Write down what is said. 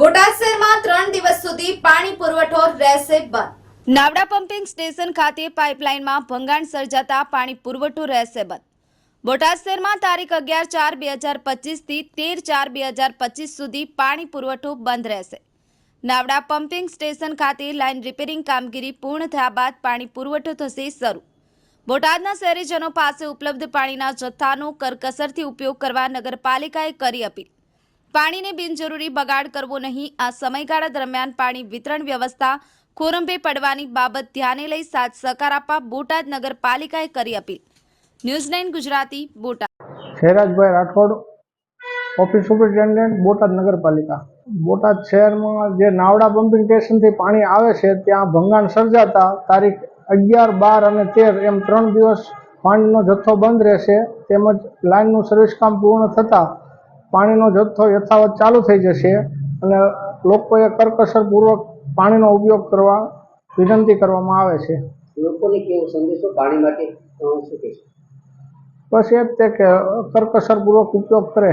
બોટાદ ત્રણ દિવસ સુધી પાણી પુરવઠો રહેશે બંધ. નાવડા પમ્પિંગ સ્ટેશન ખાતે પાઇપલાઇનમાં ભંગાણ સર્જાતા પાણી પુરવઠો રહેશે બંધ. બોટાદ શહેરમાં તારીખ અગિયાર ચાર બે હજાર પચીસથી તેર ચાર બે હજાર પચીસ સુધી પાણી પુરવઠો બંધ રહેશે. નાવડા પમ્પિંગ સ્ટેશન ખાતે લાઇન રિપેરિંગ કામગીરી પૂર્ણ થયા બાદ પાણી પુરવઠો થશે શરૂ. બોટાદના શહેરીજનો પાસે ઉપલબ્ધ પાણીના જથ્થાનો કરકસરથી ઉપયોગ કરવા નગરપાલિકાએ કરી અપીલ. પાણીને બિનજરૂરી બગાડ કરવો નહીં. આ સમયગાળા દરમિયાન પાણી વિતરણ વ્યવસ્થા ખોરંભે પડવાની બાબત ધ્યાને લઈ સાથ સહકાર આપવા બોટાદ નગરપાલિકાએ કરી appeal. News nine Gujarati, Botad. Sherajbhai Rathod, office superintendent, Botad નગરપાલિકા. બોટાદ શહેરમાં જે નાવડા પમ્પિંગ સ્ટેશનથી પાણી આવે છે, ત્યાં ભંગાણ સર્જાતા તારીખ અગિયાર, બાર અને તેર એમ ત્રણ દિવસ પાણીનો જથ્થો બંધ રહેશે. તેમજ લાઇનનું સર્વિસ કામ પૂર્ણ થતાં પાણીનો જથ્થો યથાવત ચાલુ થઈ જશે અને લોકોએ કરકસરપૂર્વક પાણીનો ઉપયોગ કરવા વિનંતી કરવામાં આવે છે. લોકોને કેવો સંદેશો? પાણી માટે શું કહેશો? બસ એ જ તે કે કરકસરપૂર્વક ઉપયોગ કરે.